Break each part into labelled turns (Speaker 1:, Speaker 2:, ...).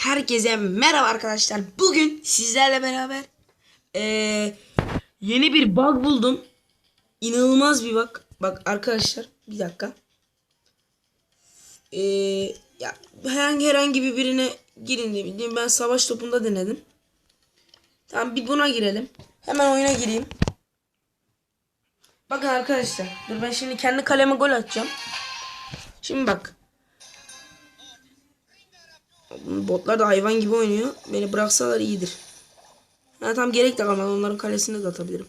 Speaker 1: Herkese merhaba arkadaşlar. Bugün sizlerle beraber eee, yeni bir bug buldum. İnanılmaz bir bug. Bak arkadaşlar bir dakika. Eee, ya herhangi herhangi bir birine girin bildiğim ben savaş topunda denedim. Tamam bir buna girelim. Hemen oyuna gireyim. Bakın arkadaşlar. Dur ben şimdi kendi kaleme gol atacağım. Şimdi bak. Botlar da hayvan gibi oynuyor. Beni bıraksalar iyidir. Ha tam gerek de kalmadı. Onların kalesine de atabilirim.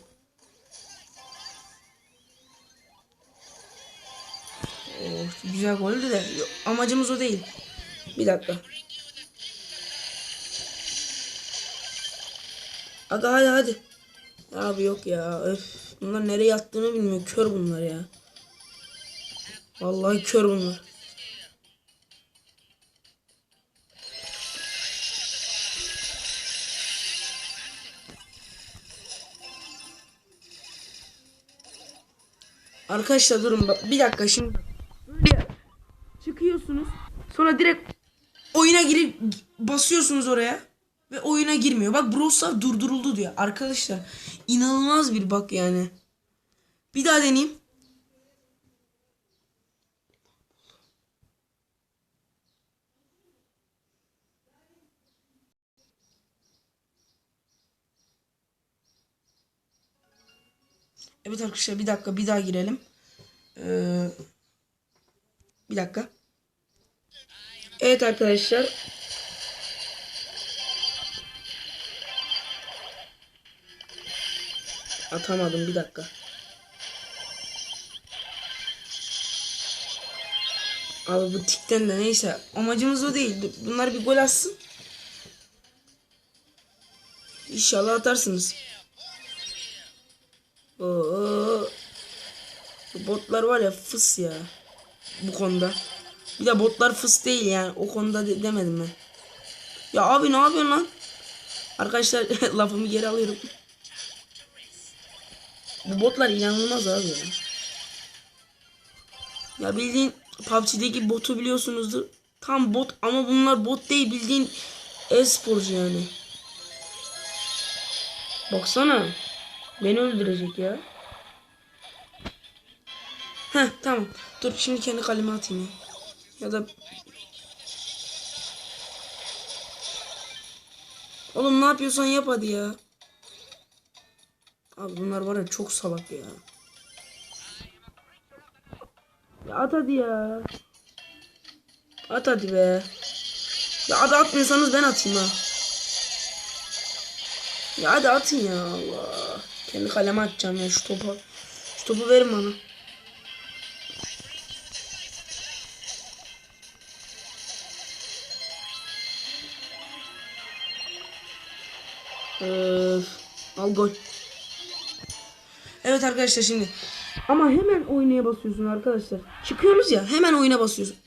Speaker 1: Oh, güzel goldü de. Yok, amacımız o değil. Bir dakika. Hadi hadi hadi. Abi yok ya. Öf. Bunlar nereye yattığını bilmiyor. Kör bunlar ya. Vallahi kör bunlar. Arkadaşlar durun bir dakika şimdi. Böyle çıkıyorsunuz. Sonra direkt oyuna girip basıyorsunuz oraya ve oyuna girmiyor. Bak Brawl durduruldu diyor. Arkadaşlar inanılmaz bir bak yani. Bir daha deneyeyim. Evet arkadaşlar bir dakika bir daha girelim. Ee, bir dakika. Evet arkadaşlar. Atamadım bir dakika. Abi bu tikten de neyse amacımız o değil. Bunlar bir gol atsın. İnşallah atarsınız. Oo. Botlar var ya fıs ya. Bu konuda. Bir de botlar fıs değil yani. O konuda de- demedim ben. Ya abi ne yapıyorsun lan? Arkadaşlar lafımı geri alıyorum. Bu botlar inanılmaz abi ya. Ya bildiğin PUBG'deki botu biliyorsunuzdur. Tam bot ama bunlar bot değil bildiğin e-sporcu yani. Baksana. Beni öldürecek ya. Heh tamam. Dur şimdi kendi kaleme atayım ya. Ya da Oğlum ne yapıyorsan yap hadi ya. Abi bunlar var ya çok salak ya. Ya at hadi ya. At hadi be. Ya hadi atmıyorsanız ben atayım ha. Ya hadi atın ya Allah. Kendi kaleme atacağım ya şu topu. Şu topu verin bana. Öf, al gol. Evet arkadaşlar şimdi. Ama hemen oynaya basıyorsun arkadaşlar. Çıkıyorsunuz ya hemen oyuna basıyorsun.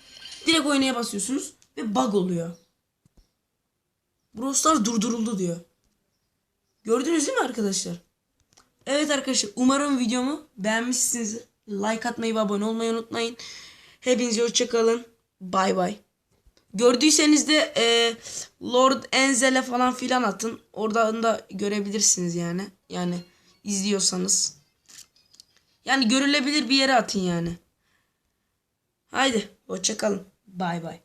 Speaker 1: Direkt oynaya basıyorsunuz ve bug oluyor. Brawl Stars durduruldu diyor. Gördünüz değil mi arkadaşlar? Evet arkadaşlar umarım videomu beğenmişsiniz. Like atmayı ve abone olmayı unutmayın. Hepinize hoşçakalın. Bay bay. Gördüyseniz de e, Lord Enzel'e falan filan atın. Oradan da görebilirsiniz yani. Yani izliyorsanız. Yani görülebilir bir yere atın yani. Haydi hoşçakalın. Bay bay.